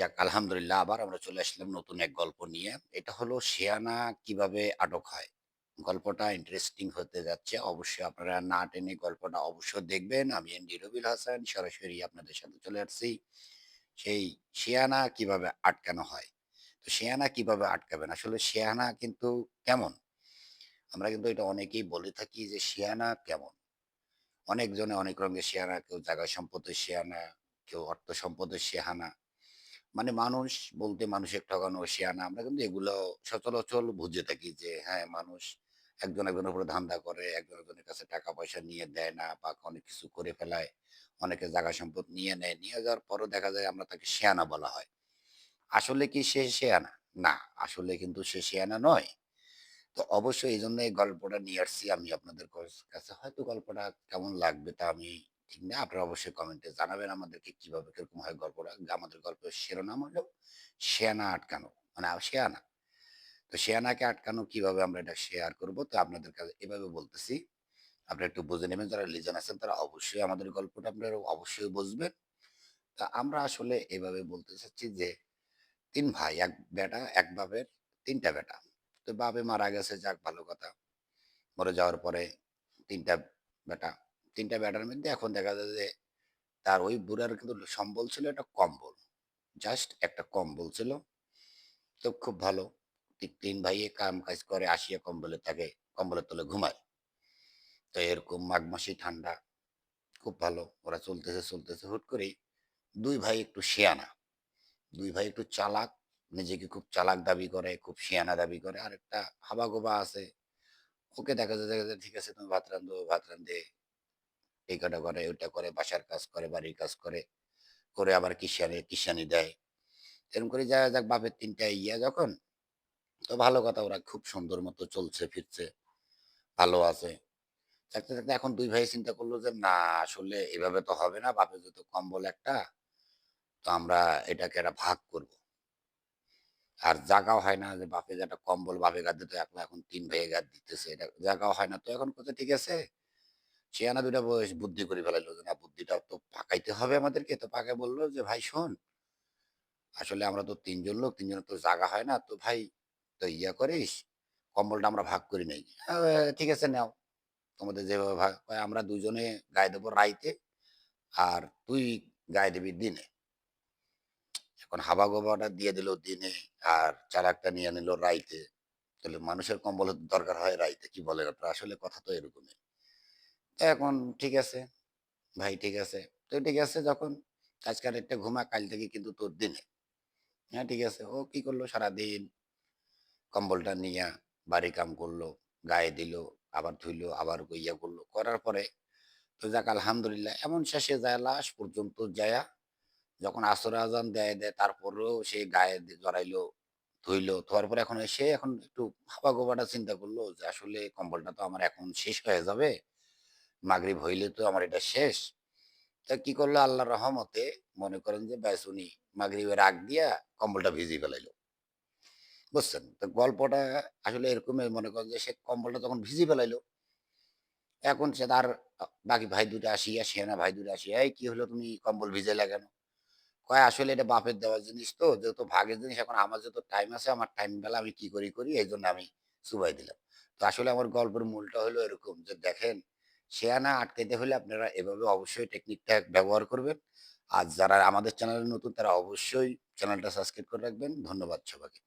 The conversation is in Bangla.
যাক আলহামদুলিল্লাহ আবার আমরা চলে আসলাম নতুন এক গল্প নিয়ে। এটা হলো শিয়ানা কীভাবে আটক হয়। গল্পটা ইন্টারেস্টিং হতে যাচ্ছে। অবশ্যই আপনারা না টেনে গল্পটা অবশ্যই দেখবেন। আমি এমডি রবিউল হাসান সরাসরি আপনাদের সাথে চলে আসছি। সেই শিয়ানা কীভাবে আটকানো হয়। তো শিয়ানা কীভাবে আটকাবেন? আসলে শিয়ানা কিন্তু কেমন? আমরা কিন্তু এটা অনেকেই বলে থাকি যে শিয়ানা কেমন? অনেকজনে অনেক রঙের শিয়ানা, কেউ জায়গা সম্পদের শিয়ানা, কেউ অর্থ সম্পদের শিহানা। মানে মানুষ বলতে মানুষের ঠকানো, শিয়ানা আমরা কিন্তু এগুলো সচরাচর বুঝে থাকি যে হ্যাঁ, মানুষ একজন একজনের উপরে ধান্দা করে, একজন একজনের কাছে টাকা-পয়সা নিয়ে দেয় না বা অনেক কিছু করে ফেলায়। অনেকে জায়গা সম্পদ নিয়ে নেয়। নিয়ে যাওয়ার পরও দেখা যায় আমরা তাকে শিয়ানা বলা হয়। আসলে কি সে শিয়ানা? না, আসলে কিন্তু সে শিয়ানা নয়। তো অবশ্যই এইজন্য এই গল্পটা নিয়ে আসছি আমি আপনাদের কাছে। হয়তো গল্পটা কেমন লাগবে তা আমি ঠিক না। আপনারা অবশ্যই কমেন্টে জানাবেন আমাদেরকে কীভাবে কীরকম হয় গল্পটা। আমাদের গল্পের শিরোনাম হলো শেয়ানা আটকানো। মানে শেয়ানা। তো শেয়ানাকে আটকানো কীভাবে আমরা এটা শেয়ার করব তো আপনাদের কাছে এভাবে বলতেছি। আপনারা একটু বুঝে নেবেন যারা লিজেন আছেন তারা অবশ্যই আমাদের গল্পটা আপনারা অবশ্যই বুঝবেন। তা আমরা আসলে এভাবে বলতে চাচ্ছি যে তিন ভাই, এক বেটা, এক বাপের ৩ টা বেটা। তো বাপে মারা গেছে যাক ভালো কথা। মরে যাওয়ার পরে তিনটা বেটা। ৩ টা বেটার মধ্যে এখন দেখা যায় যে তার ওই বুড়ার কিন্তু সম্বল ছিল একটা কম্বল। জাস্ট একটা কম্বল ছিল। তো খুব ভালো। তি ৩ ভাইয়ে কাম-কাজ করে আসিয়া কম্বলে থাকে, কম্বলের তলে ঘুমায়। তো এরকম মাঘ মাসে ঠান্ডা। খুব ভালো। ওরা চলতেছে, চলতেছে হুট করেই দুই ভাই একটু শিয়ানা। দুই ভাই একটু চালাক, নিজেকে খুব চালাক দাবি করে, খুব শিয়ানা দাবি করে। আরেকটা হাবাগোবা আছে। ওকে দেখা যায় দেখা যায় ঠিক আছে তুমি ভাত রান্ধো, ভাত রান্ধে এই কটা করে, ওইটা করে, বাসার কাজ করে, বাড়ির কাজ করে, করে আবার কিষানি কিষানি দেয়। এরকম করে যায়া যাক বাপের ৩ টা ইয়া যখন, তো ভালো কথা ওরা খুব সুন্দর মতো চলছে ফিরছে, ভালো আছে। থাকতে, থাকতে এখন ২ ভাই চিন্তা করল যে না আসলে এভাবে তো হবে না। বাপের যেহেতু কম্বল একটা, তো আমরা এটাকে একটা ভাগ করব। আর জাগাও হয় না যে বাপে যে একটা কম্বল বাপে গাদ দিত একলা এখন তিন ভাইয়ে গাদ দিতেছে। এটা জাগাও হয় না। তো এখন কইছে ঠিক আছে। শিয়ানা ২ টা বয়স বুদ্ধি করে ফেলাইলো যে না বুদ্ধিটাও তো পাকাইতে হবে আমাদেরকে। তো পাকায় বলল যে ভাই শোন আসলে আমরা তো ৩ জন লোক, ৩ জনের তো জাগা হয় না। তো ভাই তো ইয়া করিস, কম্বলটা আমরা ভাগ করে নেই। ঠিক আছে নেও। তোমাদের যেভাবে ভাগ আমরা ২ জনে গায়ে দেবো রাইতে, আর তুই গায়ে দিবি দিনে। এখন হাবা গোবাটা দিয়ে দিল দিনে, আর চালাকটা নিয়ে নিল রাইতে। তাহলে মানুষের কম্বলের দরকার হয় রাইতে। কি বলে? আসলে কথা তো এরকমই। এখন ঠিক আছে, ভাই ঠিক আছে। তো ঠিক আছে যখন আজকে রাইতটা ঘুমা কাল থেকে কিন্তু তোর দিনে। হ্যাঁ, ঠিক আছে। ও কি করল সারাদিন কম্বলটা নিয়ে বাড়ি কাম করল, গায়ে দিল, আবার ধুইলো, আবার ইয়া করল। করার পরে তো যাক আলহামদুলিল্লাহ এমন শেষে যায় লাশ পর্যন্ত যায়া যখন আসর আজান দেয়, দেয় তারপরেও সে গায়ে জড়াইলো, ধুইলো। ধোয়ার পরে এখন সে এখন একটু হাবাগোবাটা চিন্তা করল যে আসলে কম্বলটা তো আমার এখন শেষ হয়ে যাবে। মাগরিব হইলে তো আমার এটা শেষ। তা কি করল আল্লাহর রহমতে মনে করেন যে ব্যাস উনি মাগরিবের আগ দিয়া কম্বলটা ভিজিয়ে ফেলাইলো। বুঝছেন? তো গল্পটা আসলে এরকমই মনে করেন যে সে কম্বলটা যখন ভিজিয়ে ফেলাইলো, এখন সে তার বাকি ভাই ২ টা আসিয়া সেনা ভাই দুটো আসিয়া, "এই কি হলো তুমি কম্বল ভিজাইলা কেন?" কয়, "আসলে এটা বাপের দেওয়া জিনিস তো, যেহেতু ভাগের জিনিস এখন আমার যেহেতু টাইম আছে, আমার টাইম বেলা আমি কি করি, করি এইজন্য আমি চুবাই দিলাম।" তো আসলে আমার গল্পের মূলটা হলো এরকম যে দেখেন, শেয়ানা আটকাইতে হলে আপনারা এভাবে অবশ্যই টেকনিকটা ব্যবহার করবেন। আর যারা আমাদের চ্যানেলে নতুন, তারা অবশ্যই চ্যানেলটা সাবস্ক্রাইব করে রাখবেন। ধন্যবাদ সবাইকে।